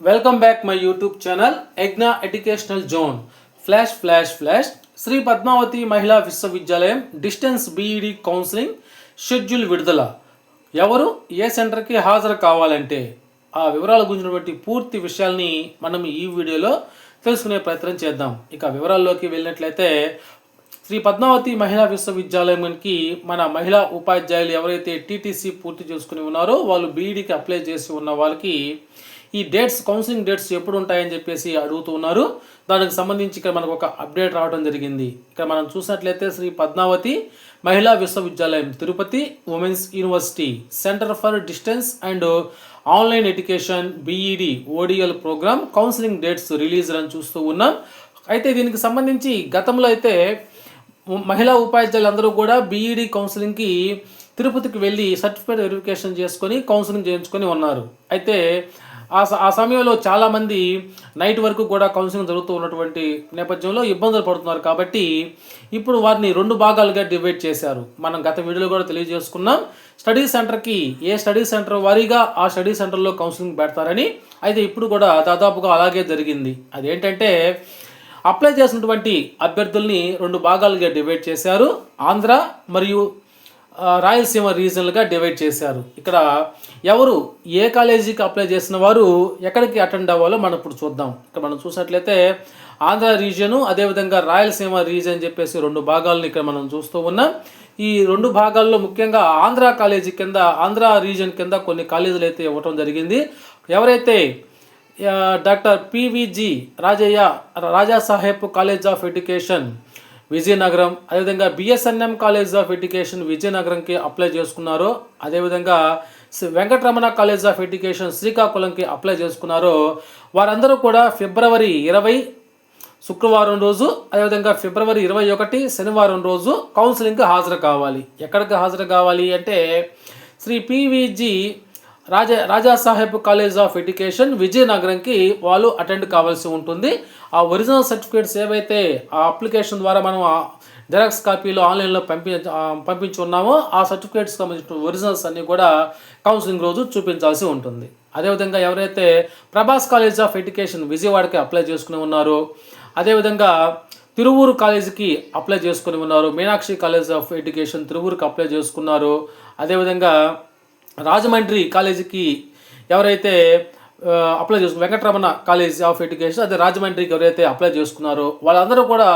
Welcome back my YouTube channel ఎగ్నా educational zone flash flash flash Shri Padmavati Mahila Vishwavidyalayam distance BEd counselling schedule విడుదల ఎవరు ఏ సెంటర్కి హాజరు కావాలంటే ఆ వివరాల గురించినటువంటి పూర్తి విషయాల్ని మనం ఈ వీడియోలో తెలుసుకునే ప్రయత్నం చేద్దాం. ఇక వివరాల్లోకి వెళ్ళినట్లయితే శ్రీ పద్మావతి మహిళా విశ్వవిద్యాలయంకి మన మహిళా ఉపాధ్యాయులు ఎవరైతే టీటీసీ పూర్తి చేసుకుని ఉన్నారో వాళ్ళు బీఈడీకి అప్లై చేసి ఉన్న వాళ్ళకి ఈ డేట్స్ కౌన్సిలింగ్ డేట్స్ ఎప్పుడు ఉంటాయని చెప్పేసి అడుగుతూ ఉన్నారు. దానికి సంబంధించి ఇక్కడ మనకు ఒక అప్డేట్ రావడం జరిగింది. ఇక్కడ మనం చూసినట్లయితే Shri Padmavati Mahila Vishwavidyalayam Tirupati women's university centre for distance and online education B Ed ODL programme counselling dates release అని చూస్తూ ఉన్నాం. అయితే దీనికి సంబంధించి గతంలో అయితే మహిళా ఉపాధ్యాయులందరూ కూడా బీఈడి కౌన్సిలింగ్కి తిరుపతికి వెళ్ళి సర్టిఫికేట్ వెరిఫికేషన్ చేసుకొని కౌన్సిలింగ్ చేయించుకొని ఉన్నారు. అయితే ఆ స- ఆ సమయంలో చాలామంది నైట్ వరకు కూడా కౌన్సిలింగ్ జరుగుతూ ఉన్నటువంటి నేపథ్యంలో ఇబ్బందులు పడుతున్నారు కాబట్టి ఇప్పుడు వారిని రెండు భాగాలుగా డివైడ్ చేశారు. మనం గత వీడియోలో కూడా తెలియజేసుకున్నాం. స్టడీ సెంటర్కి ఏ స్టడీ సెంటర్ వారీగా ఆ స్టడీ సెంటర్లో కౌన్సిలింగ్ పెడతారని అయితే ఇప్పుడు కూడా దాదాపుగా అలాగే జరిగింది. అదేంటంటే అప్లై చేసినటువంటి అభ్యర్థుల్ని రెండు భాగాలుగా డివైడ్ చేశారు. ఆంధ్ర మరియు రాయలసీమ రీజన్లుగా డివైడ్ చేశారు. ఇక్కడ ఎవరు ఏ కాలేజీకి అప్లై చేసిన వారు ఎక్కడికి అటెండ్ అవ్వాలో మనం ఇప్పుడు చూద్దాం. ఇక్కడ మనం చూసినట్లయితే ఆంధ్ర రీజియను అదేవిధంగా రాయలసీమ రీజన్ అని చెప్పేసి రెండు భాగాలను ఇక్కడ మనం చూస్తూ ఉన్నాం. ఈ రెండు భాగాల్లో ముఖ్యంగా ఆంధ్ర కాలేజీ కింద ఆంధ్ర రీజన్ కింద కొన్ని కాలేజీలు అయితే ఇవ్వటం జరిగింది. ఎవరైతే doctor PVG Rajaiah Raja Saheb college of education Vizianagaram అదేవిధంగా బిఎస్ఎన్ఎం కాలేజ్ ఆఫ్ ఎడ్యుకేషన్ విజయనగరంకి అప్లై చేసుకున్నారో అదేవిధంగా Shri Venkataramana college of education శ్రీకాకుళంకి apply చేసుకున్నారో వారందరూ కూడా ఫిబ్రవరి ఇరవై శుక్రవారం రోజు అదేవిధంగా ఫిబ్రవరి ఇరవై ఒకటి శనివారం రోజు కౌన్సిలింగ్కి హాజరు కావాలి. ఎక్కడికి హాజరు కావాలి అంటే Shri PVG Raja Raja Saheb college of education విజయనగరంకి వాళ్ళు అటెండ్ కావాల్సి ఉంటుంది. ఆ ఒరిజినల్ సర్టిఫికేట్స్ ఏవైతే ఆ అప్లికేషన్ ద్వారా మనం జెరాక్స్ కాపీలో ఆన్లైన్లో పంపి పంపించి ఉన్నామో ఆ సర్టిఫికేట్స్ సంబంధించిన ఒరిజినల్స్ అన్నీ కూడా కౌన్సిలింగ్ రోజు చూపించాల్సి ఉంటుంది. అదేవిధంగా ఎవరైతే ప్రభాస్ కాలేజ్ ఆఫ్ ఎడ్యుకేషన్ విజయవాడకి అప్లై చేసుకుని ఉన్నారో అదేవిధంగా తిరువూరు కాలేజీకి అప్లై చేసుకుని ఉన్నారు మీనాక్షి కాలేజ్ ఆఫ్ ఎడ్యుకేషన్ తిరువూరుకి అప్లై చేసుకున్నారు అదేవిధంగా రాజమండ్రి కాలేజీకి ఎవరైతే అప్లై చేసుకు వెంకటరమణ కాలేజ్ ఆఫ్ ఎడ్యుకేషన్ అదే రాజమండ్రికి ఎవరైతే అప్లై చేసుకున్నారో వాళ్ళందరూ కూడా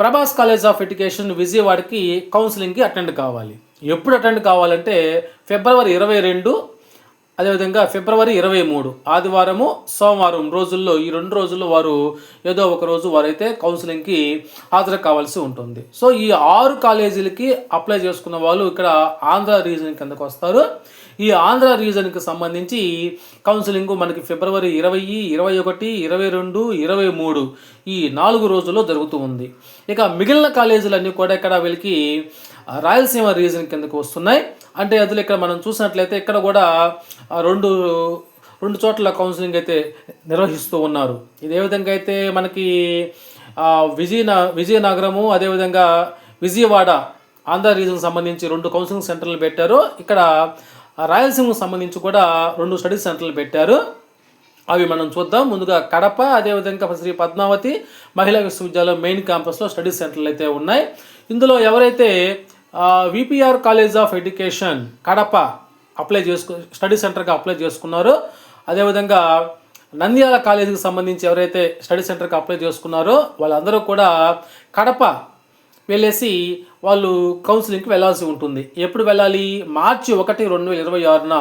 ప్రభాస్ కాలేజ్ ఆఫ్ ఎడ్యుకేషన్ విజయవాడకి కౌన్సిలింగ్కి అటెండ్ కావాలి. ఎప్పుడు అటెండ్ కావాలంటే ఫిబ్రవరి ఇరవై రెండు అదేవిధంగా ఫిబ్రవరి ఇరవై మూడు ఆదివారము సోమవారం రోజుల్లో ఈ రెండు రోజుల్లో వారు ఏదో ఒక రోజు వారైతే కౌన్సిలింగ్కి హాజరు కావాల్సి ఉంటుంది. సో ఈ ఆరు కాలేజీలకి అప్లై చేసుకున్న వాళ్ళు ఇక్కడ ఆంధ్ర రీజన్ కిందకు వస్తారు. ఈ ఆంధ్ర రీజన్కి సంబంధించి కౌన్సిలింగ్ మనకి ఫిబ్రవరి ఇరవై ఇరవై ఒకటి ఇరవై రెండు ఇరవై మూడు ఈ నాలుగు రోజుల్లో జరుగుతూ ఉంది. ఇక మిగిలిన కాలేజీలన్నీ కూడా ఇక్కడ వీళ్ళకి రాయలసీమ రీజన్ కిందకు వస్తున్నాయి. అంటే అందులో ఇక్కడ మనం చూసినట్లయితే ఇక్కడ కూడా రెండు రెండు చోట్ల కౌన్సిలింగ్ అయితే నిర్వహిస్తూ ఉన్నారు. ఇది ఏ విధంగా అయితే మనకి విజయన విజయనగరము అదేవిధంగా విజయవాడ ఆంధ్ర రీజన్ సంబంధించి రెండు కౌన్సిలింగ్ సెంటర్లు పెట్టారు. ఇక్కడ రాయలసీమకు సంబంధించి కూడా రెండు స్టడీ సెంటర్లు పెట్టారు. అవి మనం చూద్దాం. ముందుగా కడప అదేవిధంగా శ్రీ పద్మావతి మహిళా విశ్వవిద్యాలయం మెయిన్ క్యాంపస్లో స్టడీ సెంటర్లు అయితే ఉన్నాయి. ఇందులో ఎవరైతే VPR college of education Kadapa apply చేసుకు స్టడీ సెంటర్గా అప్లై చేసుకున్నారో అదేవిధంగా నంద్యాల కాలేజీకి సంబంధించి ఎవరైతే స్టడీ సెంటర్కి అప్లై చేసుకున్నారో వాళ్ళందరూ కూడా కడప వెళ్ళేసి వాళ్ళు కౌన్సిలింగ్కి వెళ్ళాల్సి ఉంటుంది. ఎప్పుడు వెళ్ళాలి? మార్చి ఒకటి రెండు వేల ఇరవై ఆరున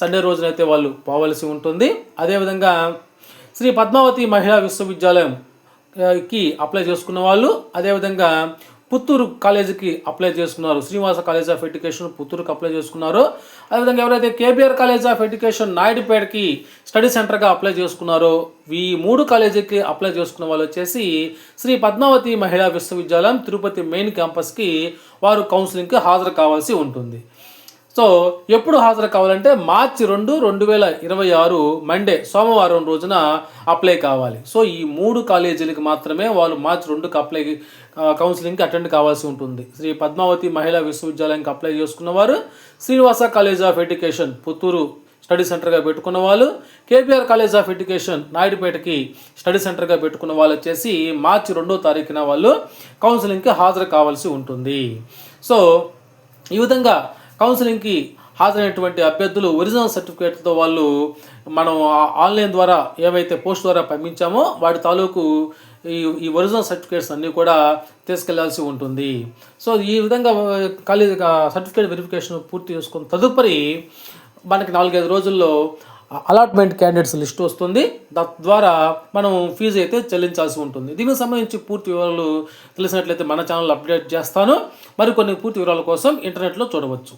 సండే రోజునైతే వాళ్ళు పోవలసి ఉంటుంది. అదేవిధంగా శ్రీ పద్మావతి మహిళా విశ్వవిద్యాలయంకి అప్లై చేసుకున్న వాళ్ళు అదేవిధంగా పుత్తూరు కాలేజీకి అప్లై చేసుకున్నారు. శ్రీనివాస కాలేజ్ ఆఫ్ ఎడ్యుకేషన్ పుత్తూరుకి అప్లై చేసుకున్నారు. అదేవిధంగా ఎవరైతే కేబీఆర్ కాలేజ్ ఆఫ్ ఎడ్యుకేషన్ నాయుడుపేటకి స్టడీ సెంటర్గా అప్లై చేసుకున్నారో ఈ మూడు కాలేజీకి అప్లై చేసుకున్న వాళ్ళు వచ్చేసి శ్రీ పద్మావతి మహిళా విశ్వవిద్యాలయం తిరుపతి మెయిన్ క్యాంపస్కి వారు కౌన్సిలింగ్కి హాజరు కావాల్సి ఉంటుంది. సో ఎప్పుడు హాజరు కావాలంటే మార్చి రెండు రెండు వేల ఇరవై ఆరు మండే సోమవారం రోజున అప్లై కావాలి. సో ఈ మూడు కాలేజీలకు మాత్రమే వాళ్ళు మార్చి రెండుకి అప్లై కౌన్సిలింగ్కి అటెండ్ కావాల్సి ఉంటుంది. శ్రీ పద్మావతి మహిళా విశ్వవిద్యాలయంకి apply చేసుకున్నవారు Srinivasa college of education Puttur study సెంటర్గా పెట్టుకున్న వాళ్ళు కేపీఆర్ కాలేజ్ ఆఫ్ ఎడ్యుకేషన్ నాయుడుపేటకి స్టడీ సెంటర్గా పెట్టుకున్న వాళ్ళు వచ్చేసి మార్చి రెండో తారీఖున వాళ్ళు కౌన్సిలింగ్కి హాజరు కావాల్సి ఉంటుంది. సో ఈ విధంగా కౌన్సిలింగ్కి హాజరైనటువంటి అభ్యర్థులు ఒరిజినల్ సర్టిఫికేట్తో వాళ్ళు మనం ఆన్లైన్ ద్వారా ఏవైతే పోస్ట్ ద్వారా పంపించామో వాటి తాలూకు ఈ ఈ ఒరిజినల్ సర్టిఫికేట్స్ అన్నీ కూడా తీసుకెళ్ళాల్సి ఉంటుంది. సో ఈ విధంగా కాలేజ్ సర్టిఫికేట్ వెరిఫికేషన్ పూర్తి చేసుకున్న తదుపరి మనకి నాలుగైదు రోజుల్లో అలాట్మెంట్ క్యాండిడేట్స్ లిస్ట్ వస్తుంది. తద్వారా మనం ఫీజు అయితే చెల్లించాల్సి ఉంటుంది. దీనికి సంబంధించి పూర్తి వివరాలు తెలిసినట్లయితే మన ఛానల్ అప్డేట్ చేస్తాను. మరికొన్ని పూర్తి వివరాల కోసం ఇంటర్నెట్లో చూడవచ్చు.